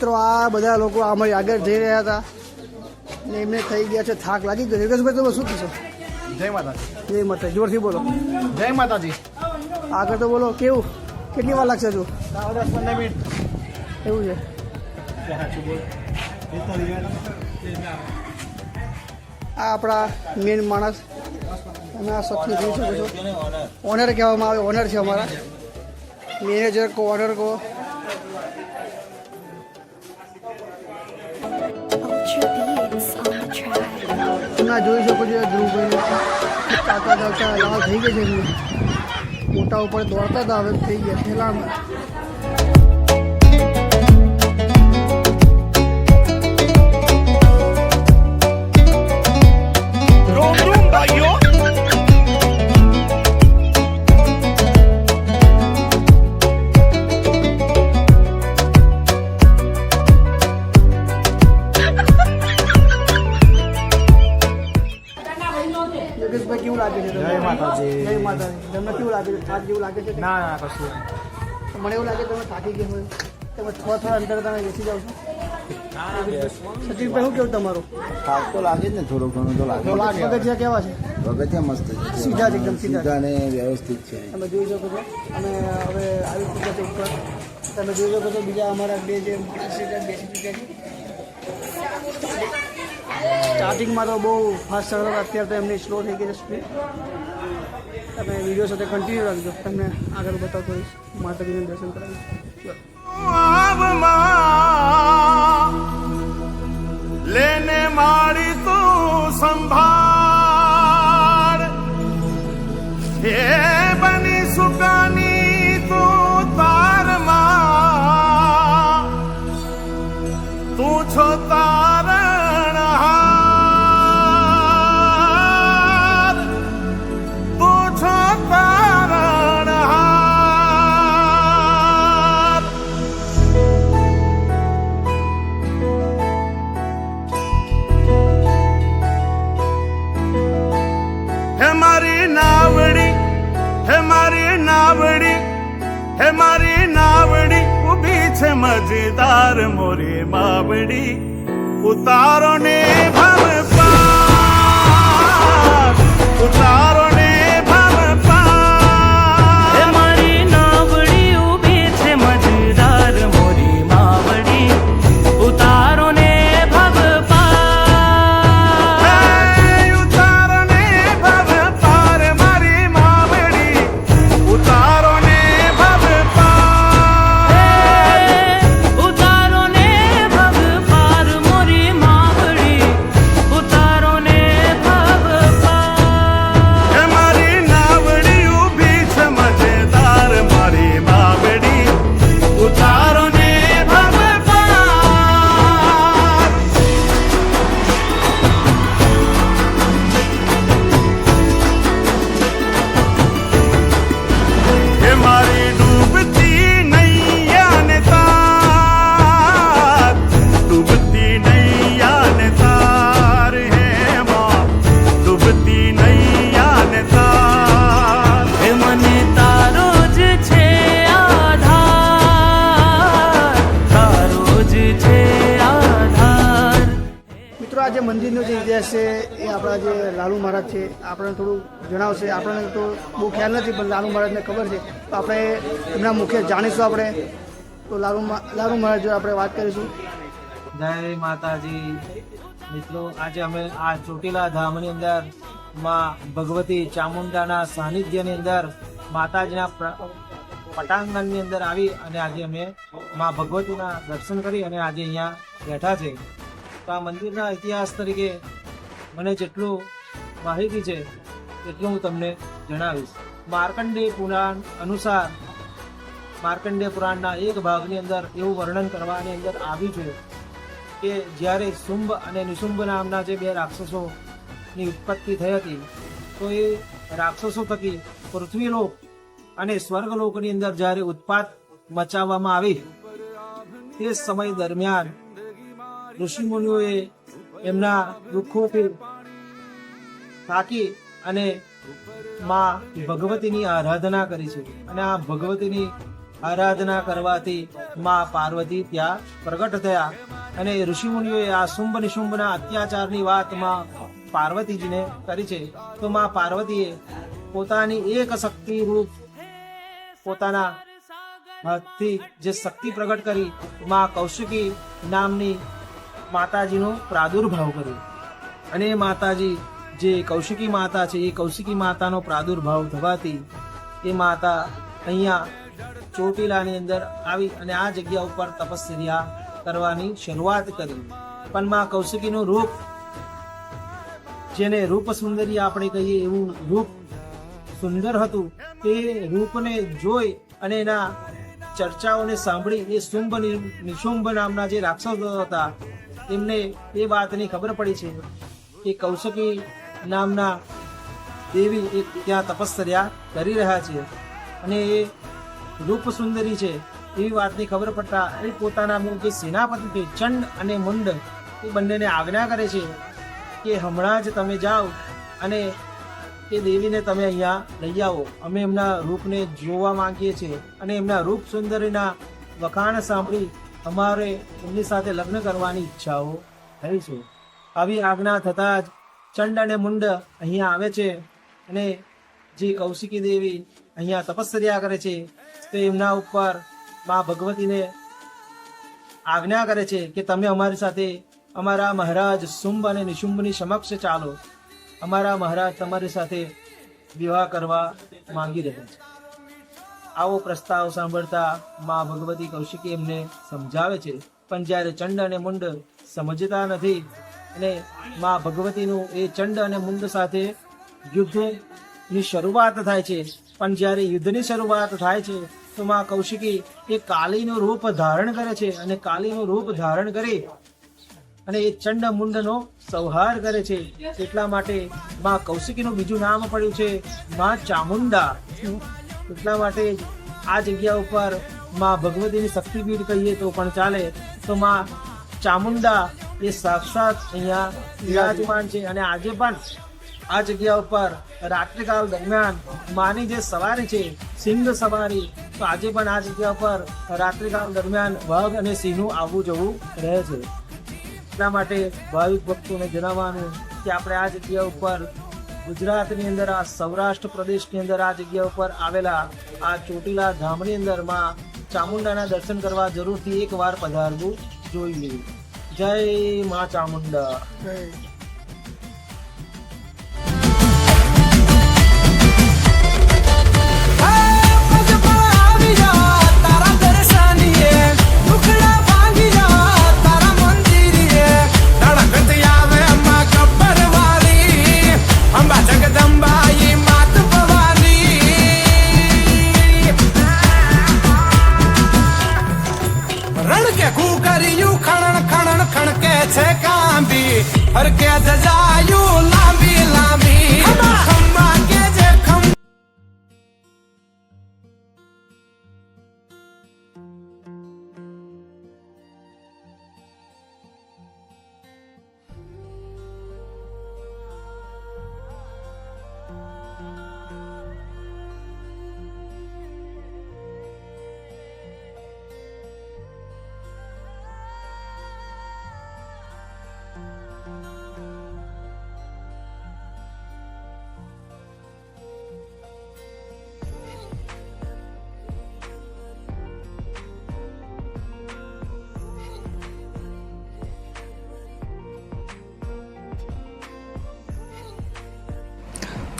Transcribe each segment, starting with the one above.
મિત્રો આ બધા લોકો અમારી આગળ જઈ રહ્યા હતા. ને એમને થઈ ગયા છે થાક લાગી ગયો યોગેશભાઈ તમે શું કહેશો? જય માતાજી. જય માતા જોરથી બોલો. જય માતાજી. આગળ તો બોલો કેવું? કેટલી વાર લાગશે જો દસ પંદર મિનિટ. એવું છે. આ આપણા મેન માણસ અમે આ શખ્સને જોઈ શકો છો. ઓનર કહેવામાં આવે ઓનર છે અમારા. મેનેજર કો ઓનર કો. આ જોઈ શકો છો ધ્રુવભાઈ ચાલતા ચાલતા થઈ ગઈ છે મોટા ઉપર દોડતા હતા હવે થઈ ગયા ઠેલામાં લાગે છે થાક જેવું લાગે છે કે? ના ના કશું મને એવું લાગે તમે થાકી ગયા હોય. તમે થોડા થોડા અંતર તમે બેસી જાઓ છો. શું કેવું તમારું? થાક તો લાગે જ ને થોડું ઘણો તો લાગે. કેવા છે? પગથિયા મસ્ત છે. સીધા જ એકદમ સીધા. સીધા વ્યવસ્થિત છે. તમે જોઈ શકો છો. અને હવે આવી ઉપર. તમે જોઈ શકો છો બીજા અમારા બે જે છે બેસી ચૂક્યા છે. સ્ટાર્ટિંગમાં તો બહુ ફાસ્ટ ચાલતા અત્યારે તો એમની સ્લો થઈ ગઈ છે સ્પીડ તમે વીડિયો સાથે કન્ટિન્યુ રાખજો. તમને આગળ બતાવતો રહીશ. માતાજીને દર્શન કરાવીશ. લેને મારી તું સંભાળ. મોરે મોરી માવડી ઉતારો ને મંદિરનો જે ઇતિહાસ છે એ આપણા જે લાલુ મહારાજ છે, આપણને થોડું જણાવશે. આપણને તો બહુ ખ્યાલ નથી, પણ લાલુ મહારાજને ખબર છે. તો આપણે એમના મુખ્ય જાણીશું આપણે. તો લાલુ લાલુ મહારાજ આપણે વાત કરીશું. જય માતાજી. મિત્રો, આજે અમે આ ચોટીલા ધામની અંદરમાં ભગવતી ચામુંડાના સાનિધ્યની અંદર માતાજીના પટાંગણની અંદર આવી અને આજે અમે માં ભગવતીના દર્શન કરી અને આજે અહીંયા બેઠા છે. તો આ મંદિરના ઇતિહાસ તરીકે મને જેટલું માહિતી છે, એટલું હું તમને જણાવીશ. માર્કંડેય પુરાણ અનુસાર, માર્કંડેય પુરાણના એક ભાગની અંદર એવું વર્ણન કરવાની અંદર આવ્યું છે કે જ્યારે શુંભ અને નિશુંભ નામના જે બે રાક્ષસોની ઉત્પત્તિ થઈ હતી, તો એ રાક્ષસો થકી પૃથ્વીલોક અને સ્વર્ગલોકની અંદર જ્યારે ઉત્પાત મચાવવામાં આવી, તે સમય દરમિયાન ઋષિમુનિઓએ એમના દુઃખોથી થાકી અને માં ભગવતીની આરાધના કરી છે. અને આ ભગવતીની આરાધના કરવાથી માં પાર્વતી ત્યાં પ્રગટ થયા અને ઋષિમુનિઓએ આ શુંભ નિશુંભના અત્યાચારની વાતમાં પાર્વતીજીને કરી છે. તો માં પાર્વતીએ પોતાની એક શક્તિ રૂપ પોતાના હાથથી જે શક્તિ પ્રગટ કરી, માં કૌશિકી નામની માતાજીનો પ્રાદુર્ભાવ કર્યો. અને માતાજી જે કૌશિકી માતા છે, એ કૌશિકી માતાનો પ્રાદુર્ભાવ થવાથી એ માતા અહીંયા ચોટીલાની અંદર આવી અને આ જગ્યા ઉપર તપસ્યા કરવાની શરૂઆત કરી. પણ માં કૌશિકીનું રૂપ, જેને રૂપ સુંદરી આપણે કહીએ એવું રૂપ સુંદર હતું, તે રૂપને જોઈ અને એના ચર્ચાઓને સાંભળી એ શુંભ નિશુંભ નામના જે રાક્ષસો હતા એમને એ વાતની ખબર પડી છે કે કૌશકી નામના દેવી એ ત્યાં તપસ્યા કરી રહ્યા છે. અને એ રૂપ સુંદરી છે એવી વાતની ખબર પડતા એ પોતાના જે સેનાપતિ છે, ચંડ અને મુંડ એ બંનેને આજ્ઞા કરે છે કે હમણાં જ તમે જાઓ અને એ દેવીને તમે અહીંયા લઈ આવો. અમે એમના રૂપને જોવા માંગીએ છીએ અને એમના રૂપ સુંદરીના વખાણ સાંભળી અમારે એમની સાથે લગ્ન કરવાની ઈચ્છાઓ થઈ છે આવી આજ્ઞા થતાં જ ચંડ અને મુંડ અહીંયા આવે છે અને જે કૌશિકી દેવી અહીંયા તપસ્યા કરે છે તો એમના ઉપર મા ભગવતીને આજ્ઞા કરે છે કે તમે અમારી સાથે અમારા મહારાજ શુંભ અને નિશુંભની સમક્ષ ચાલો. અમારા મહારાજ તમારી સાથે વિવાહ કરવા માંગી રહ્યા છે. આવો પ્રસ્તાવ સાંભળતા મા ભગવતી કૌશિકી એમને સમજાવે છે. પણ જ્યારે ચંડ અને મુંડ સમજતા નથી અને મા ભગવતીનું એ ચંડ અને મુંડ સાથે યુદ્ધની શરૂઆત થાય છે. પણ જ્યારે યુદ્ધની શરૂઆત થાય છે, તો મા કૌશિકી એ કાલીનું રૂપ ધારણ કરે છે અને કાલીનું રૂપ ધારણ કરી અને એ ચંડ મુંડનો સંહાર કરે છે. એટલા માટે મા કૌશિકીનું બીજું નામ પડ્યું છે, મા ચામુંડા. એટલા માટે આ જગ્યા ઉપરમાં ભગવતીની શક્તિપીઠ કહીએ તો પણ ચાલે, તો માં ચામુંડા એ સાક્ષાત અહીંયા વિરાજમાન છે અને આજે પણ આ જગ્યા ઉપર રાત્રિકાળ દરમિયાન માની જે સવારી છે સિંહ સવારી, તો આજે પણ આ જગ્યા ઉપર રાત્રિકાળ દરમિયાન વાઘ અને સિંહનું આવવું જવું રહે છે. એટલા માટે ભાવિક ભક્તોને જણાવવાનું કે આપણે આ જગ્યા ઉપર ગુજરાતની અંદર આ સૌરાષ્ટ્ર પ્રદેશની અંદર આ જગ્યા ઉપર આવેલા આ ચોટીલા ધામની અંદરમાં ચામુંડાના દર્શન કરવા જરૂરથી એકવાર પધારવું જોઈએ. જય મા ચામુંડા.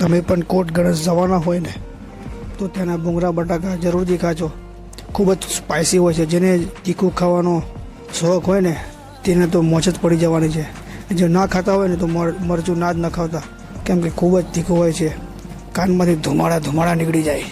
તમે પણ કોટ ગણેશ જવાના હોય ને, તો ત્યાંના ભૂંગરા બટાકા જરૂરથી ખાજો ખૂબ જ સ્પાઇસી હોય છે. જેને તીખું ખાવાનો શોખ હોય ને, તેને તો મોજ જ પડી જવાની છે. જે ના ખાતા હોય ને, તો મર- મરચું ના જ ન ખાવતા કેમ કે ખૂબ જ તીખું હોય છે. કાનમાંથી ધુમાડા ધુમાડા નીકળી જાય.